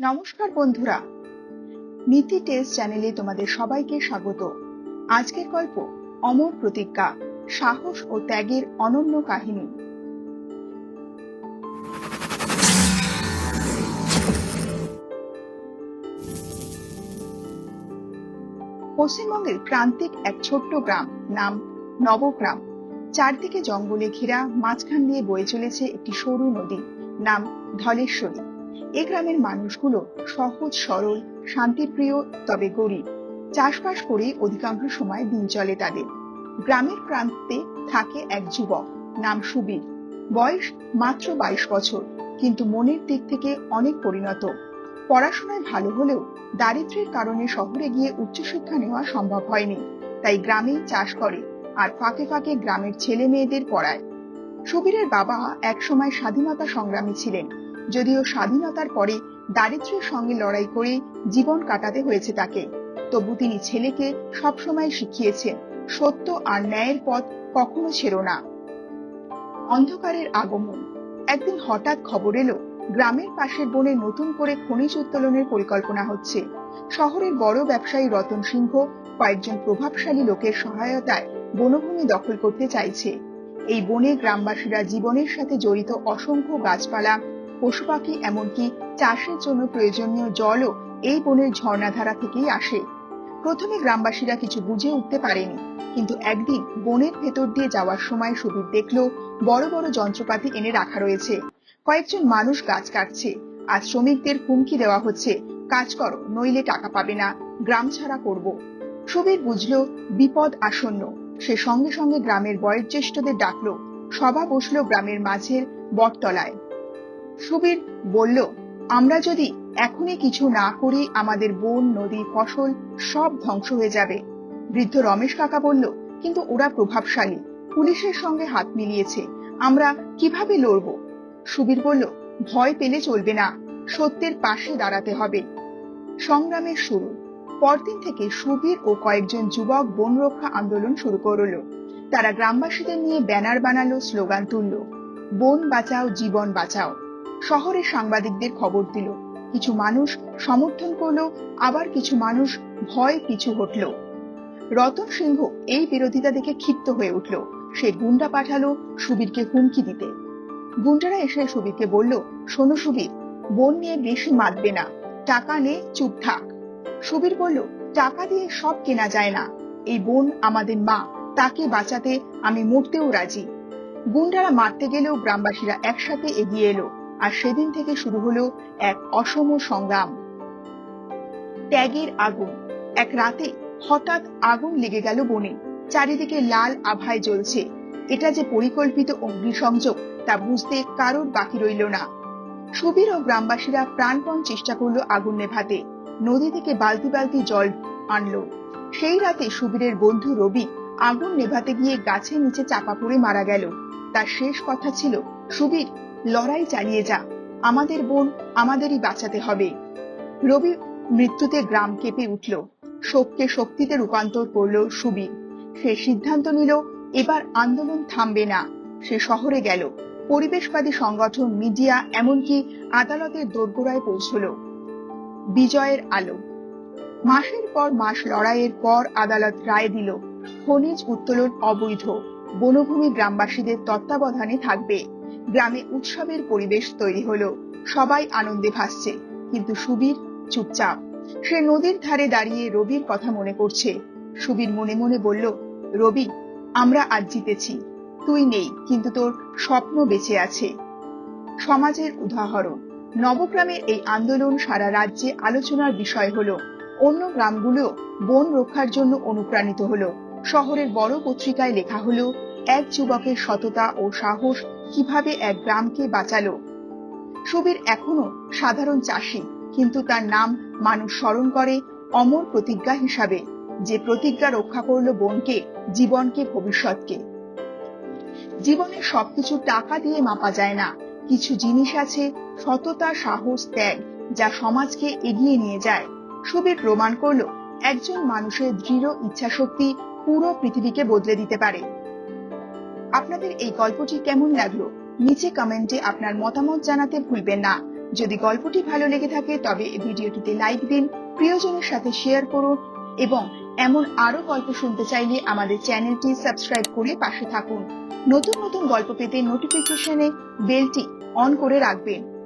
নমস্কার বন্ধুরা। নীতি টেস্ট চ্যানেলে তোমাদের সবাইকে স্বাগত। আজকের গল্প অমর প্রতিজ্ঞা, সাহস ও ত্যাগের অনন্য কাহিনী। পশ্চিমবঙ্গের প্রান্তিক এক ছোট্ট গ্রাম নাম নবগ্রাম। চারদিকে জঙ্গলে ঘেরা মাঝখান দিয়ে বয়ে চলেছে একটি সরু নদী, নাম ধলেশ্বরী। এ গ্রামের মানুষগুলো সহজ, সরল, শান্তিপ্রিয়, তবে গরিব। চাষবাস করে অধিকাংশ সময় দিন চলে তাদের। গ্রামের প্রান্তে থাকে এক যুবক, নাম সুবীর। বয়স মাত্র বাইশ বছর, কিন্তু মনের দিক থেকে অনেক পরিণত। পড়াশোনায় ভালো হলেও দারিদ্র্যের কারণে শহরে গিয়ে উচ্চশিক্ষা নেওয়া সম্ভব হয়নি, তাই গ্রামেই চাষ করে আর ফাঁকে ফাঁকে গ্রামের ছেলে মেয়েদের পড়ায়। সুবীরের বাবা একসময় স্বাধীনতা সংগ্রামী ছিলেন। যদিও স্বাধীনতার পরে দারিদ্র্যের সঙ্গে লড়াই করে জীবন কাটাতে হয়েছে তাকে। তবু তিনি ছেলেকে সবসময় শিখিয়েছেন, সত্য আর ন্যায়ের পথ কখনো ছেড়ো না। অন্ধকারের আগমন। একদিন হঠাৎ খবর এলো, গ্রামের পাশের বনে নতুন করে খনিজ উত্তোলনের পরিকল্পনা হচ্ছে। শহরের বড় ব্যবসায়ী রতন সিংহ কয়েকজন প্রভাবশালী লোকের সহায়তায় বনভূমি দখল করতে চাইছে। এই বনে গ্রামবাসীরা জীবনের সাথে জড়িত অসংখ্য গাছপালা পশু পাখি এমনকি চাষের জন্য প্রয়োজনীয় জলও এই বনের ঝর্ণাধারা থেকেই আসে। প্রথমে গ্রামবাসীরা কিছু বুঝে উঠতে পারেনি, কিন্তু একদিন বনের ভেতর দিয়ে যাওয়ার সময় সুবীর দেখল বড় বড় যন্ত্রপাতি এনে রাখা রয়েছে। কয়েকজন মানুষ গাছ কাটছে, আর শ্রমিকদের হুমকি দেওয়া হচ্ছে, কাজ করো, নইলে টাকা পাবে না, গ্রাম ছাড়া করব। সুবীর বুঝলো বিপদ আসন্ন। সে সঙ্গে সঙ্গে গ্রামের বয়োজ্যেষ্ঠদের ডাকলো। সভা বসল গ্রামের মাঝের বটতলায়। সুবীর বলল, আমরা যদি এখনই কিছু না করি, আমাদের বন, নদী, ফসল সব ধ্বংস হয়ে যাবে। বৃদ্ধ রমেশ কাকা বলল, কিন্তু ওরা প্রভাবশালী। পুলিশের সঙ্গে হাত মিলিয়েছে। আমরা কীভাবে লড়ব? সুবীর বলল, ভয় পেলে চলবে না। সত্যের পাশে দাঁড়াতে হবে। সংগ্রামের শুরু। পরদিন থেকে সুবীর ও কয়েকজন যুবক বন রক্ষা আন্দোলন শুরু করল। তারা গ্রামবাসীদের নিয়ে ব্যানার বানালো, স্লোগান তুলল, বন বাঁচাও, জীবন বাঁচাও। শহরের সাংবাদিকদের খবর দিল। কিছু মানুষ সমর্থন করল, আবার কিছু মানুষ ভয় পিছু হটল। রতন সিংহ এই বিরোধিতা দেখে ক্ষিপ্ত হয়ে উঠল। সে গুন্ডা পাঠালো সুবীরকে হুমকি দিতে। গুন্ডারা এসে সুবীরকে বলল, শোনো সুবীর, বোন নিয়ে বেশি মাতবে না, টাকা নে, চুপ থাক। সুবীর বলল, টাকা দিয়ে সব কেনা যায় না। এই বোন আমাদের মা, তাকে বাঁচাতে আমি মরতেও রাজি। গুন্ডারা মারতে গেলেও গ্রামবাসীরা একসাথে এগিয়ে এলো। আর সেদিন থেকে শুরু হলো এক অসম সংগ্রাম। ত্যাগের আগুন। এক রাতে হঠাৎ আগুন লেগে গেল বনে। চারিদিকে লাল আভায় জ্বলছে। এটা যে পরিকল্পিত অগ্নিসংযোগ, তা বুঝতে কারোর বাকি রইল না। সুবীর ও গ্রামবাসীরা প্রাণপণ চেষ্টা করল আগুন নেভাতে। নদী থেকে বালতি বালতি জল আনলো। সেই রাতে সুবীরের বন্ধু রবি আগুন নেভাতে গিয়ে গাছের নিচে চাপা পড়ে মারা গেল। তার শেষ কথা ছিল, সুবীর লড়াই চালিয়ে যা। আমাদের বোন আমাদেরই বাঁচাতে হবে। রবি মৃত্যুতে গ্রাম কেঁপে উঠল। শোককে শক্তিতে রূপান্তর করল সুবীর সে সিদ্ধান্ত নিল, এবার আন্দোলন থামবে না। সে শহরে গেল। পরিবেশবাদী সংগঠন, মিডিয়া, এমনকি আদালতের দোরগোড়ায় পৌঁছল। বিজয়ের আলো। মাসের পর মাস লড়াইয়ের পর আদালত রায় দিল। খনিজ উত্তোলন অবৈধ। বনভূমি গ্রামবাসীদের তত্ত্বাবধানে থাকবে। গ্রামে উৎসবের পরিবেশ তৈরি হলো। সবাই আনন্দে ভাসছে, কিন্তু সুবীর চুপচাপ। সে নদীর ধারে দাঁড়িয়ে রবির কথা মনে করছে। সুবীর মনে মনে বলল, রবি, আমরা আজ জিতেছি। তুই নেই, কিন্তু তোর স্বপ্ন বেঁচে আছে। সমাজের উদাহরণ নবগ্রামের এই আন্দোলন সারা রাজ্যে আলোচনার বিষয় হলো। অন্য গ্রামগুলো বন রক্ষার জন্য অনুপ্রাণিত হলো। শহরের বড় পত্রিকায় লেখা হলো, এক যুবকের সততা ও সাহস কীভাবে এক গ্রামকে বাঁচালো। সুবীর এখনও সাধারণ চাষি, কিন্তু তার নাম মানুষ স্মরণ করে অমর প্রতিজ্ঞা হিসাবে, যে প্রতিজ্ঞা রক্ষা করল বনকে, জীবনকে, ভবিষ্যৎকে। জীবনের সবকিছু টাকা দিয়ে মাপা যায় না, কিছু জিনিস আছে সততা, সাহস, ত্যাগ, যা সমাজকে এগিয়ে নিয়ে যায়। সুবীর প্রমাণ করল, একজন মানুষের দৃঢ় ইচ্ছাশক্তি পুরো পৃথিবীকে বদলে দিতে পারে। আপনাদের এই গল্পটি কেমন লাগল? নিচে কমেন্টে আপনার মতামত জানাতে ভুলবেন না। যদি গল্পটি ভালো লেগে থাকে, তবে ভিডিওটিতে লাইক দিন, প্রিয়জনের সাথে শেয়ার করুন এবং এমন আরও গল্প শুনতে চাইলে আমাদের চ্যানেলটি সাবস্ক্রাইব করে পাশে থাকুন। নতুন নতুন গল্প পেতে নোটিফিকেশনে বেলটি অন করে রাখবেন.